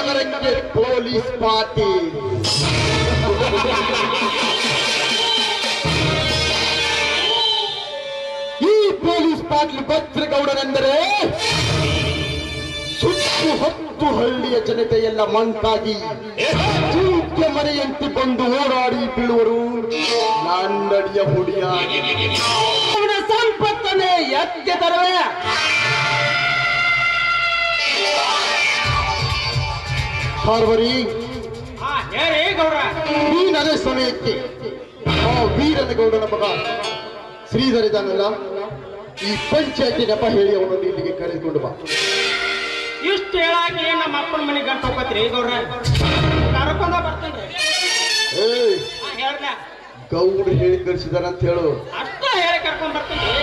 ನಗರಕ್ಕೆ police party ಈ police Patil ಭದ್ರಗೌಡನೆಂದರೆ ಸುತ್ತು ಹತ್ತು ಹಳ್ಳಿಯ ಜನತೆಯೆಲ್ಲ ಮಂಕಾಗಿ ಜೀವಿಗೆ ಮನೆಯಂತೆ ಬಂದು ಓಡಾಡಿ ಬೀಳುವರು. ನಾನ್ನಡಿಯ ಹುಡಿಯ ಸಂಪತ್ತನೇ ಯಜ್ಞ ತರುವೆ. ಪಾರ್ವರಿ. ಗೌಡ್ರ ಈ ಸಮಯಕ್ಕೆ. ಆ ವೀರನ ಗೌಡನ ಮಗ ಶ್ರೀಧರ ಇದ್ದಾನಲ್ಲ ಈ ಪಂಚಾಯತಿ ನೆಪ ಹೇಳಿ ಅವನನ್ನು ಇಲ್ಲಿಗೆ ಕರೆದುಕೊಂಡು ಬಾ. ಇಷ್ಟು ಹೇಳಾಕಿ ನಮ್ಮ ಅಪ್ಪನ ಮನೆಗೆ ಗಂಟು ಹೋಗತ್ರಿ ಗೌಡ್ರ ಕರ್ಕೊಂಡ ಬರ್ತೇನೆ ಏಯ್ ಹೇಳಿ ಕರ್ಸಿದಾರ ಅಂತ ಹೇಳಿ ಅಷ್ಟ ಹೇಳಿ ಕರ್ಕೊಂಡ್ ಬರ್ತೇನ್ರಿ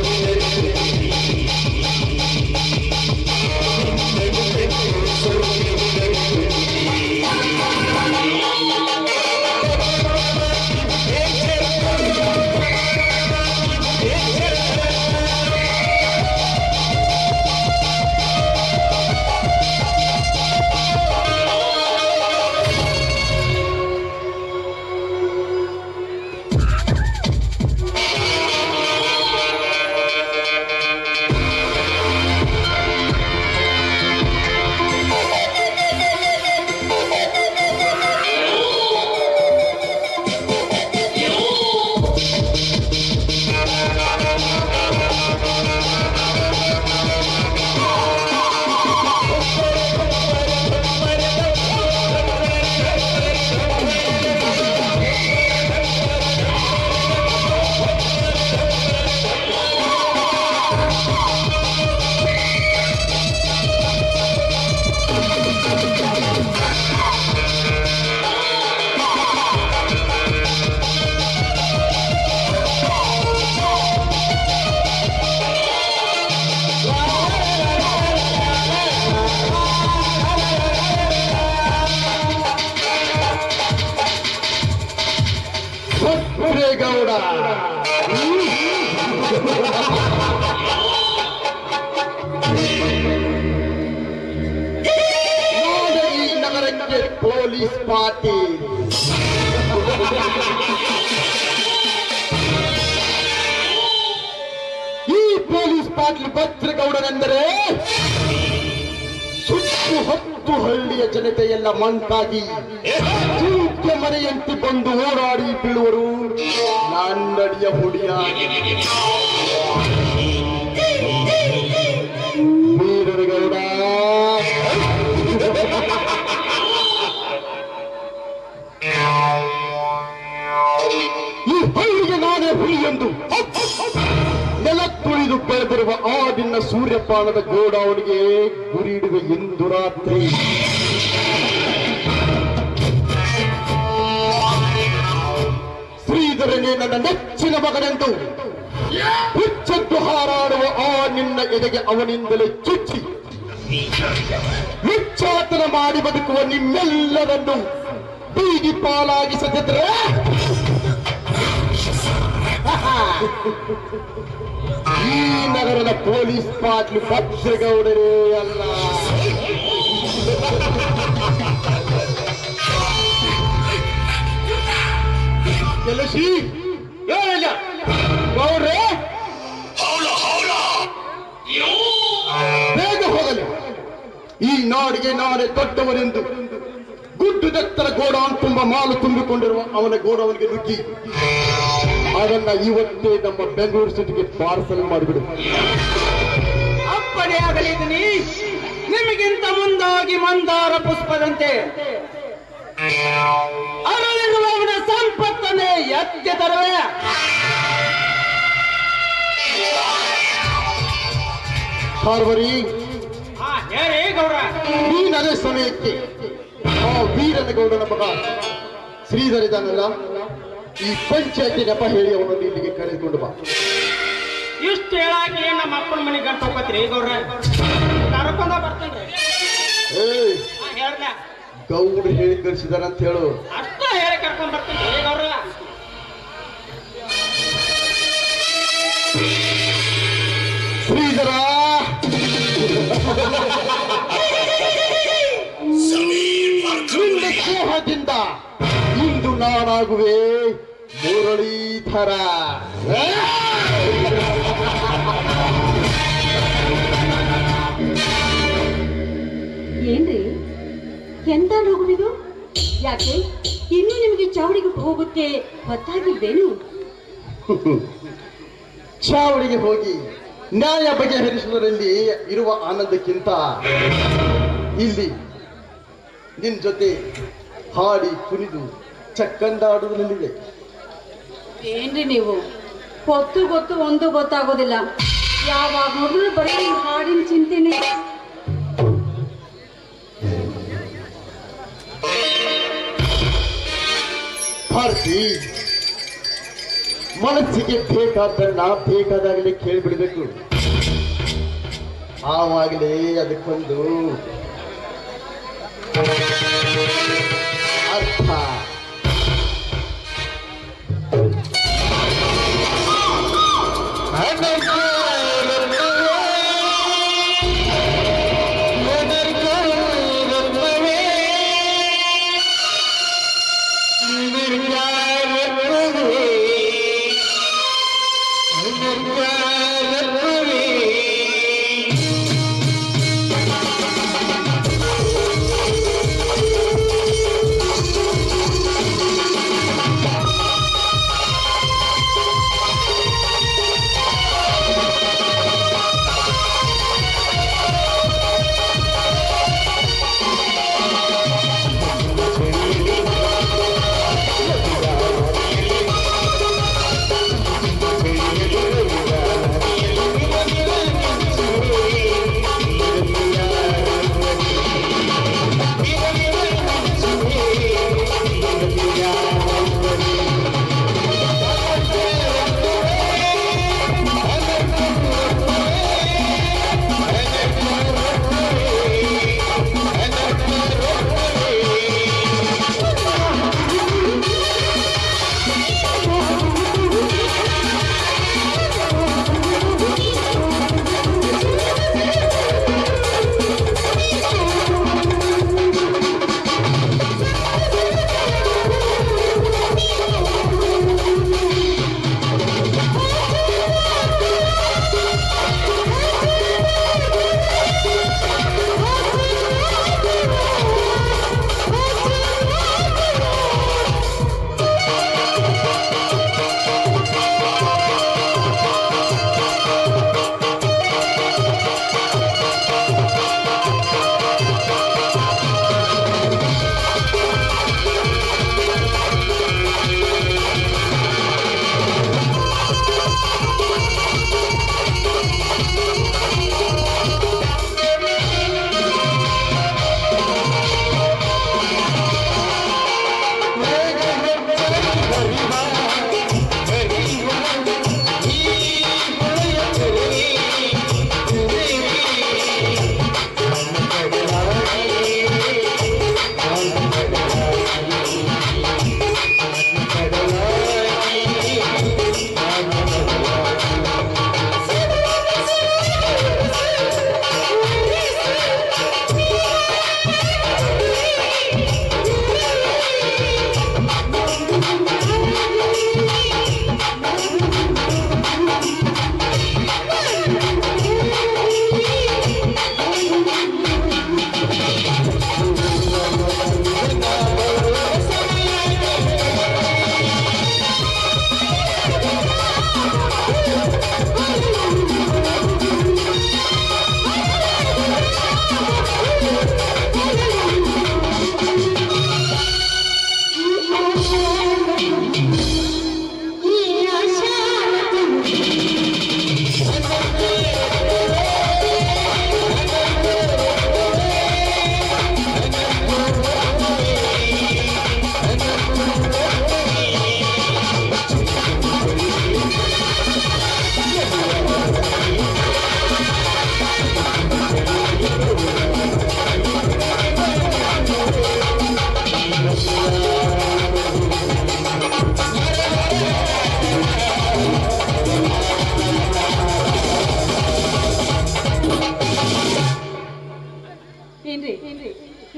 ನಾಳೆ ಈ ನಗರಕ್ಕೆ ಪೊಲೀಸ್ ಪಾರ್ಟಿ ಈ ಪೊಲೀಸ್ ಪಾಟೀಲ್ ಭದ್ರಗೌಡನೆಂದರೆ ಸುತ್ತು ಹತ್ತು ಹಳ್ಳಿಯ ಜನತೆಯೆಲ್ಲ ಮಂಟಾಗಿ ಮನೆಯಂತೆ ಬಂದು ಓಡಾಡಿ ಬೀಳುವರು. ನಾನ್ನಡಿಯ ಹುಡಿಯ ವೀರನಗೌಡ ಈ ಹಳ್ಳಿಗೆ ನಾನೇ ಹುಲಿ ಎಂದು. ನೆಲ ತುಳಿದು ಬೆಳೆದಿರುವ ಆ ನಿನ್ನ ಸೂರ್ಯಪಾನದ ಗೋಡಾವಣಿಗೆ ಗುರಿ ಇಡುವೆ ಇಂದು ರಾತ್ರಿ. ಶ್ರೀಧರನೇ, ನನ್ನ ನೆಚ್ಚಿನ ಮಗನೆಂದು. ಹುಚ್ಚದ್ದು ಹಾರಾಡುವ ಆ ನಿನ್ನ ಎದೆಗೆ ಅವನಿಂದಲೇ ಚುಚ್ಚಿ. ಹುಚ್ಚಾತನ ಮಾಡಿ ಬದುಕುವ ನಿಮ್ಮೆಲ್ಲರನ್ನು ಬೀದಿ ಪಾಲಾಗಿಸದಿದ್ರೆ ಈ ನಗರದ ಪೊಲೀಸ್ ಪಾಟ್ಲು ಭದ್ರಗೌಡರೇ ಅಲ್ಲ ಕೆಲಸಿ ಗೌಡ್ರೆ. ಬೇಗ ಹೋಗಲಿ. ಈ ನಾಡಿಗೆ ನಾಳೆ ದೊಡ್ಡವರೆಂದು ಗುಡ್ಡು ದತ್ತರ ಗೋಡಾನ್ ತುಂಬ ಮಾಲು ತುಂಬಿಕೊಂಡಿರುವ ಅವನ ಗೋಡವನಿಗೆ ನುಗ್ಗಿ. ಅದನ್ನ ಇವತ್ತೇ ನಮ್ಮ ಬೆಂಗಳೂರು ಸಿಟಿಗೆ ಪಾರ್ಸಲ್ ಮಾಡಿಬಿಡು. ಅಪ್ಪಣೆ ಆಗಲಿದ್ದೀನಿ ನಿಮಗಿಂತ ಮುಂದಾಗಿ ಮಂದಾರ ಪುಷ್ಪದಂತೆ. ಅರಳಿರುವ ಅವನ ಸಂಪತ್ತನ್ನೇ ಎತ್ತಿ ತರುವೆ. ಕಾರ್ವರಿ ಹೇಳಿ ಅದೇ ಸಮಯಕ್ಕೆ ಆ ವೀರನ ಗೌಡನ ಮಗ ಶ್ರೀಧರ್ ಇದ್ದಾನಲ್ಲ ಈ ಪಂಚಾಯತಿ ನೆಪ ಹೇಳಿ ಅವನನ್ನು ಇಲ್ಲಿಗೆ ಕರೆದುಕೊಂಡು ಬಾ. ಇಷ್ಟು ಹೇಳಾಕಿ ನಮ್ಮ ಅಪ್ಪನ ಮನೆಗೆ ಗಂಟು ಹೋಗತ್ರಿ ಗೌಡ್ರ ಕರ್ಕೊಂಡ ಬರ್ತೇನ್ರಿ ಏಯ್ ಹಾ ಹೇಳ್ದ. ಗೌಡ್ರು ಹೇಳಿ ಕಳಿಸಿದಾರ ಅಂತ ಹೇಳು. ಅಷ್ಟ ಹೇಳಿ ಕರ್ಕೊಂಡ್ ಬರ್ತೇನೆ ಗೌಡ್ರ ಶ್ರೀಧರ! ನಾನಾಗುವೆ ಮುರಳೀಧರ. ಏನ್ರಿ? ಎಂತ ನಗುವಿದು ಯಾಕೆ? ಇನ್ನೂ ನಿಮಗೆ ಚಾವಡಿಗೆ ಹೋಗುತ್ತೆ ಗೊತ್ತಾಗಿದ್ದೇನು ಚಾವಡಿಗೆ ಹೋಗಿ ನ್ಯಾಯ ಬಗೆಹರಿಸುವುದರಲ್ಲಿ ಇರುವ ಆನಂದಕ್ಕಿಂತ ಇಲ್ಲಿ ನಿನ್ ಜೊತೆ ಹಾಡಿ ಕುಣಿದು ಚಕ್ಕಂದಾಡುವುದರಲ್ಲಿದೆ ಏನ್ರಿ ನೀವು? ಗೊತ್ತು ಗೊತ್ತು ಒಂದು ಗೊತ್ತಾಗೋದಿಲ್ಲ. ಯಾವಾಗ ನೋಡಿದ್ರು ಬರೀ ಹಾಡಿನ ಚಿಂತೆನೆ. ಭಾರತಿ ಮನಸ್ಸಿಗೆ ಬೇಕಾದನ್ನ ಬೇಕಾದಾಗಲೇ ಕೇಳಿಬಿಡ್ಬೇಕು. ಆವಾಗಲೇ ಅದಕ್ಕೊಂದು ಅರ್ಥ.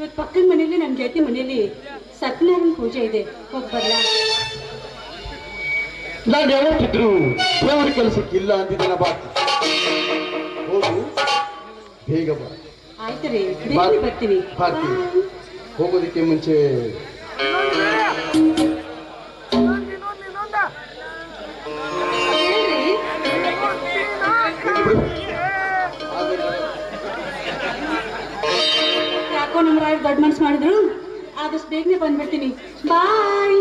ಇವತ್ತು ಪಕ್ಕದ ಮನೇಲಿ ನನ್ನ ಗೆಳತಿ ಮನೇಲಿ ಸತ್ಯನಾರಾಯಣ ಪೂಜೆ ಇದೆ. ಹೋಗಿ ಬರಲ್ಲ ನಾನು ಯಾವತ್ತಿದ್ರು ದೇವರ ಕೆಲಸಕ್ಕಿಲ್ಲ ಅಂದಿದ್ದನ ಬಾ ಹೋಗು. ಬೇಗ ಬಾ. ಆಯ್ತು ರೀ ಬೇಗ ಬರ್ತೀನಿ. ಹೋಗೋದಕ್ಕೆ ಮುಂಚೆ ದೊಡ್ಡ ಮನ್ಸು ಮಾಡಿದ್ರು. ಆದಷ್ಟು ಬೇಗನೆ ಬಂದ್ಬಿಡ್ತೀನಿ. ಬಾಯ್